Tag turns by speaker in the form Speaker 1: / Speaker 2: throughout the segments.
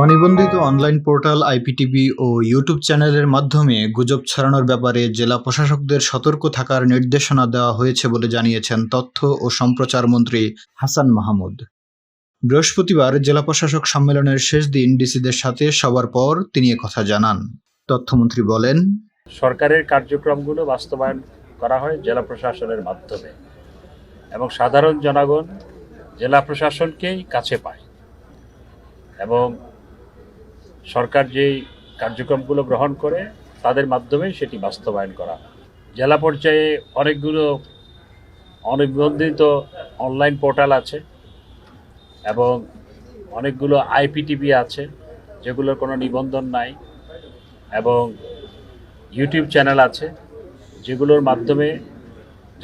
Speaker 1: অনিবন্ধিত online portal, IPTV ও YouTube চ্যানেলের মাধ্যমে গুজব ছড়ানোর ব্যাপারে জেলা প্রশাসকদের সতর্ক থাকার নির্দেশনা দেওয়া হয়েছে বলে জানিয়েছেন তথ্য ও সম্প্রচার মন্ত্রী হাসান মাহমুদ। বৃহস্পতিবার জেলা প্রশাসক সম্মেলনের শেষ দিন ডিসিদের সাথে সবার পর তিনি কথা জানান। তথ্যমন্ত্রী বলেন,
Speaker 2: সরকারের কার্যক্রমগুলো বাস্তবায়ন করা হয় জেলা প্রশাসনের মাধ্যমে এবং সাধারণ জনগণ জেলা প্রশাসনকেই কাছে পায় এবং সরকার যেই কার্যক্রমগুলো গ্রহণ করে, তাদের মাধ্যমে সেটি বাস্তবায়ন করা। জেলা পর্যায়ে অনেকগুলো অনিবন্ধিত অনলাইন পোর্টাল আছে এবং অনেকগুলো আইপিটিভি আছে যেগুলোর কোনো নিবন্ধন নাই এবং ইউটিউব চ্যানেল আছে যেগুলোর মাধ্যমে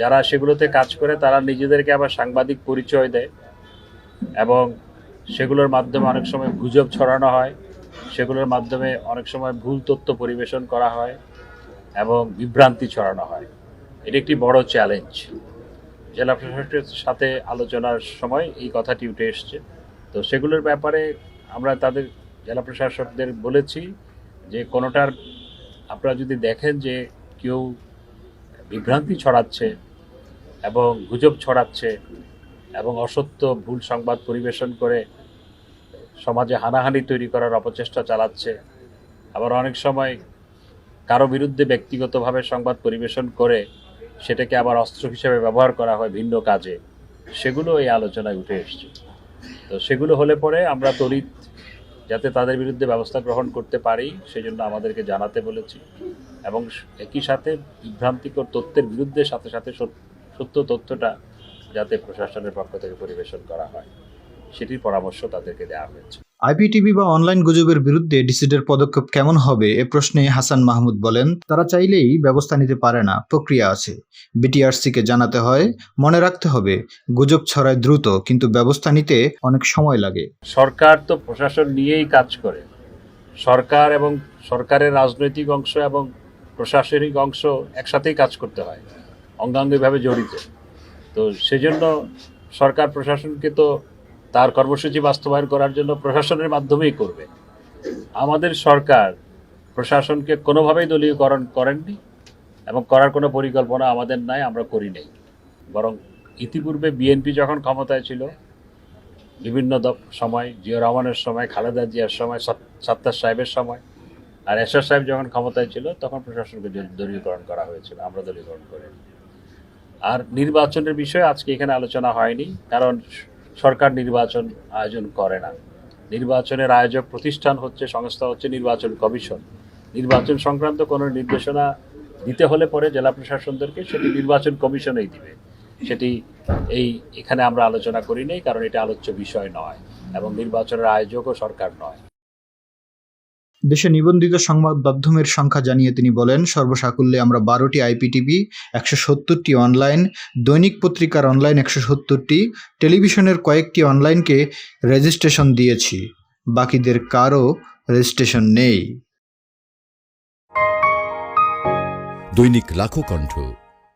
Speaker 2: যারা সেগুলোতে কাজ করে, তারা নিজেদেরকে আবার সাংবাদিক পরিচয় দেয় এবং সেগুলোর মাধ্যমে অনেক সময় গুজব ছড়ানো হয়। সেগুলোর মাধ্যমে অনেক সময় ভুল তথ্য পরিবেশন করা হয় এবং বিভ্রান্তি ছড়ানো হয়। এটি একটি বড় চ্যালেঞ্জ জেলা প্রশাসকের সাথে আলোচনার সময় এই কথাটি উঠে এসছে। তো সেগুলোর ব্যাপারে আমরা তাদের জেলা প্রশাসকদের বলেছি যে কোনোটার আপনারা যদি দেখেন যে কেউ বিভ্রান্তি ছড়াচ্ছে এবং গুজব ছড়াচ্ছে এবং অসত্য ভুল সংবাদ পরিবেশন করে সমাজে হানাহানি তৈরি করার অপচেষ্টা চালাচ্ছে। আবার অনেক সময় কারও বিরুদ্ধে ব্যক্তিগতভাবে সংবাদ পরিবেশন করে সেটাকে আবার অস্ত্র হিসেবে ব্যবহার করা হয় ভিন্ন কাজে। সেগুলো এই আলোচনায় উঠে এসছে। তো সেগুলো হলে পরে আমরা তড়িৎ যাতে তাদের বিরুদ্ধে ব্যবস্থা গ্রহণ করতে পারি, সেজন্য আমাদেরকে জানাতে বলেছি। এবং একই সাথে বিভ্রান্তিকর তথ্যের বিরুদ্ধে সাথে সাথে সত্য তথ্যটা যাতে প্রশাসনের পক্ষ থেকে পরিবেশন করা হয়। সেটির পরামর্শ তাদেরকে দেওয়া হয়েছে।
Speaker 1: আইপিটিভি বা অনলাইন গুজবের বিরুদ্ধে ডিসিডের পদক্ষেপ কেমন হবে এ প্রশ্নে হাসান মাহমুদ বলেন তারা চাইলেই ব্যবস্থা নিতে পারে না প্রক্রিয়া আছে। বিটিআরসিকে জানাতে হয় মনে রাখতে হবে গুজব ছড়ায় দ্রুত কিন্তু ব্যবস্থা নিতে অনেক সময় লাগে।
Speaker 2: সরকার তো প্রশাসন নিয়েই কাজ করে। সরকার এবং সরকারের রাজনৈতিক অংশ এবং প্রশাসনিক অংশ একসাথেই কাজ করতে হয় অঙ্গাঙ্গিভাবে জড়িত। তো সেজন্য সরকার প্রশাসনকে তো তার কর্মসূচি বাস্তবায়ন করার জন্য প্রশাসনের মাধ্যমেই করবে। আমাদের সরকার প্রশাসনকে কোনোভাবেই দলীয়করণ করেননি এবং করার কোনো পরিকল্পনা আমাদের নাই, আমরা করি নেই। বরং ইতিপূর্বে বিএনপি যখন ক্ষমতায় ছিল, বিভিন্ন সময়, জিয়া রহমানের সময়, খালেদা জিয়ার সময়, সত- সাত্তার সাহেবের সময়, আর এরশাদ সাহেব যখন ক্ষমতায় ছিল, তখন প্রশাসনকে দলীয়করণ করা হয়েছিল, আমরা দলীয়করণ করিনি। আর নির্বাচনের বিষয়ে আজকে এখানে আলোচনা হয়নি, কারণ সরকার নির্বাচন আয়োজন করে না। নির্বাচনের আয়োজক প্রতিষ্ঠান হচ্ছে, সংস্থা হচ্ছে নির্বাচন কমিশন। নির্বাচন সংক্রান্ত কোনো নির্দেশনা দিতে হলে পরে জেলা প্রশাসনদেরকে সেটি নির্বাচন কমিশনেই দিবে। সেটি এই, এখানে আমরা আলোচনা করি নেই, কারণ এটা আলোচ্য বিষয় নয় এবং নির্বাচনের আয়োজকও সরকার নয়।
Speaker 1: দেশে নিবন্ধিত সংবাদ মাধ্যমের সংখ্যা জানিয়ে তিনি বলেন, সর্বসাকুল্যে আমরা বারোটি আইপিটিভি, একশো সত্তরটি অনলাইন, দৈনিক পত্রিকার অনলাইন একশো সত্তরটি, টেলিভিশনের কয়েকটি অনলাইনকে রেজিস্ট্রেশন দিয়েছি, বাকিদের কারও রেজিস্ট্রেশন নেই।
Speaker 3: দৈনিক লাখো কণ্ঠ।